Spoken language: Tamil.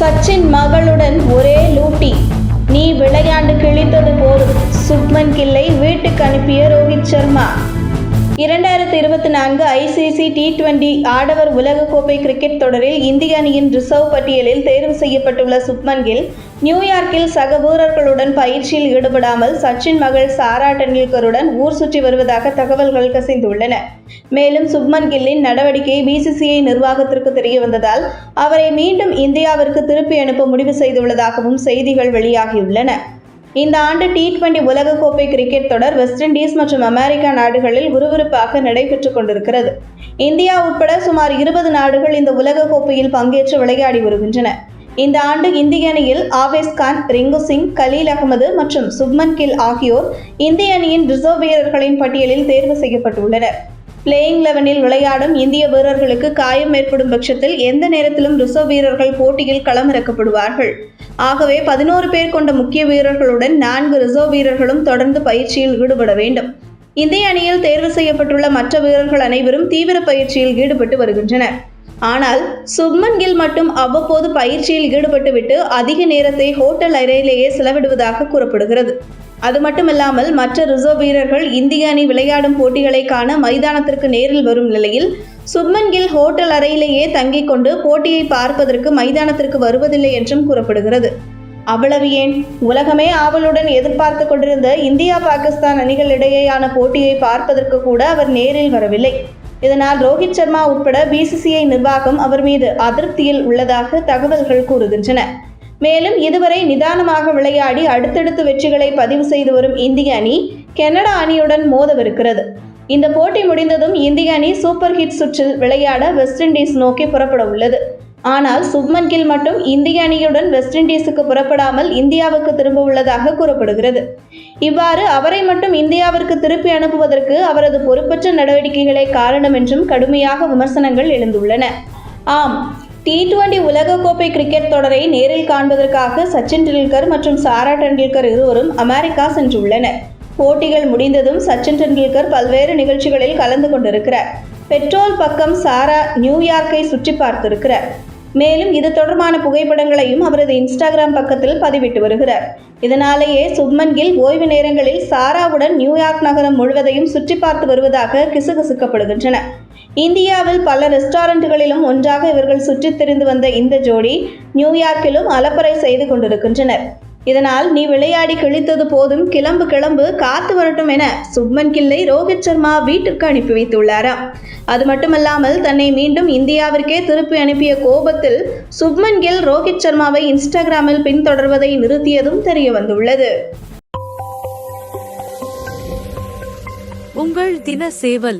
சச்சின் மகளுடன் ஒரே லூட்டி. நீ விளையாண்டு கிழித்தது போதும். சுப்மன் கில்லை வீட்டுக்கு அனுப்பிய ரோஹித் சர்மா. இரண்டாயிரத்தி இருபத்தி நான்கு ஐசிசி டி டுவெண்டி ஆடவர் உலகக்கோப்பை கிரிக்கெட் தொடரில் இந்திய அணியின் ரிசர்வ் பட்டியலில் தேர்வு செய்யப்பட்டுள்ள சுப்மன் கில் நியூயார்க்கில் சக வீரர்களுடன் பயிற்சியில் ஈடுபடாமல் சச்சின் மகள் சாரா டெண்டுல்கருடன் ஊர் சுற்றி வருவதாக தகவல்கள் கசிந்துள்ளன. மேலும் சுப்மன் கில்லின் நடவடிக்கை பிசிசிஐ நிர்வாகத்திற்கு தெரிய வந்ததால் அவரை மீண்டும் இந்தியாவிற்கு திருப்பி அனுப்ப முடிவு செய்துள்ளதாகவும் செய்திகள் வெளியாகியுள்ளன. இந்த ஆண்டு டி டுவெண்டி உலகக்கோப்பை கிரிக்கெட் தொடர் வெஸ்ட் இண்டீஸ் மற்றும் அமெரிக்கா நாடுகளில் விறுவிறுப்பாக நடைபெற்றுக் கொண்டிருக்கிறது. இந்தியா உட்பட சுமார் இருபது நாடுகள் இந்த உலகக்கோப்பையில் பங்கேற்று விளையாடி வருகின்றன. இந்த ஆண்டு இந்திய அணியில் ஆவேஸ் கான் ரிங்கு சிங் கலீல் அகமது மற்றும் சுப்மன் கில் ஆகியோர் இந்திய அணியின் ரிசர்வ் வீரர்களின் பட்டியலில் தேர்வு செய்யப்பட்டுள்ளனர். பிளேயிங் லெவனில் விளையாடும் இந்திய வீரர்களுக்கு காயம் ஏற்படும் பட்சத்தில் எந்த நேரத்திலும் ரிசர்வ் வீரர்கள் போட்டியில் களமிறக்கப்படுவார்கள். ஆகவே பதினோரு பேர் கொண்ட முக்கிய வீரர்களுடன் நான்கு ரிசர்வ் வீரர்களும் தொடர்ந்து பயிற்சியில் ஈடுபட வேண்டும். இந்திய அணியில் தேர்வு செய்யப்பட்டுள்ள மற்ற வீரர்கள் அனைவரும் தீவிர பயிற்சியில் ஈடுபட்டு வருகின்றனர். ஆனால் சுப்மன் கில் மட்டும் அவ்வப்போது பயிற்சியில் ஈடுபட்டுவிட்டு அதிக நேரத்தை ஹோட்டல் அறையிலேயே செலவிடுவதாக கூறப்படுகிறது. அது மட்டுமல்லாமல் மற்ற ரிசர்வ் வீரர்கள் இந்திய அணி விளையாடும் போட்டிகளை காண மைதானத்திற்கு நேரில் வரும் நிலையில் சுப்மன் கில் ஹோட்டல் அறையிலேயே தங்கிக் கொண்டு போட்டியை பார்ப்பதற்கு மைதானத்திற்கு வருவதில்லை என்றும் கூறப்படுகிறது. அவ்வளவு ஏன்? உலகமே ஆவலுடன் எதிர்பார்த்து கொண்டிருந்த இந்தியா பாகிஸ்தான் அணிகளிடையேயான போட்டியை பார்ப்பதற்கு கூட அவர் நேரில் வரவில்லை. இதனால் ரோஹித் சர்மா உட்பட பிசிசிஐ நிர்வாகம் அவர் மீது அதிருப்தியில் உள்ளதாக தகவல்கள் கூறுகின்றன. மேலும் இதுவரை நிதானமாக விளையாடி அடுத்தடுத்து வெற்றிகளை பதிவு செய்து வரும் இந்திய அணி கனடா அணியுடன் மோதவிருக்கிறது. இந்த போட்டி முடிந்ததும் இந்திய அணி சூப்பர் ஹிட் சுற்றில் விளையாட வெஸ்ட் இண்டீஸ் நோக்கி புறப்பட உள்ளது. ஆனால் சுப்மன் கில் மட்டும் இந்திய அணியுடன் வெஸ்ட் இண்டீஸுக்கு புறப்படாமல் இந்தியாவுக்கு திரும்ப உள்ளதாக கூறப்படுகிறது. இவ்வாறு அவரை மட்டும் இந்தியாவிற்கு திருப்பி அனுப்புவதற்கு அவரது பொறுப்பற்ற நடவடிக்கைகளே காரணம் என்றும் கடுமையாக விமர்சனங்கள் எழுந்துள்ளன. ஆம் டி டுவெண்டி உலகக்கோப்பை கிரிக்கெட் தொடரை நேரில் காண்பதற்காக சச்சின் டெண்டுல்கர் மற்றும் சாரா டெண்டுல்கர் இருவரும் அமெரிக்கா சென்றுள்ளனர். போட்டிகள் முடிந்ததும் சச்சின் டெண்டுல்கர் பல்வேறு நிகழ்ச்சிகளில் கலந்து கொண்டிருக்கிறார். பெட்ரோல் பக்கம் சாரா நியூயார்க்கை சுற்றி பார்த்திருக்கிறார். மேலும் இது தொடர்பான புகைப்படங்களையும் அவரது இன்ஸ்டாகிராம் பக்கத்தில் பதிவிட்டு வருகிறார். இதனாலேயே சுப்மன் கில் ஓய்வு நேரங்களில் சாராவுடன் நியூயார்க் நகரம் முழுவதையும் சுற்றி பார்த்து வருவதாக கிசுகிசுக்கப்படுகின்றன. இந்தியாவில் பல ரெஸ்டாரண்ட்டுகளிலும் ஒன்றாக இவர்கள் சுற்றித் திரிந்து வந்த இந்த ஜோடி நியூயார்க்கிலும் அலப்பறை செய்து கொண்டிருக்கின்றனர். இதனால் நீ விளையாடி கிழித்தது போதும் கிளம்பு கிளம்பு காத்து வரட்டும் என சுப்மன் கில்லை ரோஹித் சர்மா வீட்டுக்கு அனுப்பி வைத்துள்ளாராம். அது மட்டுமல்லாமல் தன்னை மீண்டும் இந்தியாவிற்கே திருப்பி அனுப்பிய கோபத்தில் சுப்மன் கில் ரோஹித் சர்மாவை இன்ஸ்டாகிராமில் பின்தொடர்வதை நிறுத்தியதும் தெரிய வந்துள்ளது. உங்கள் தின சேவல்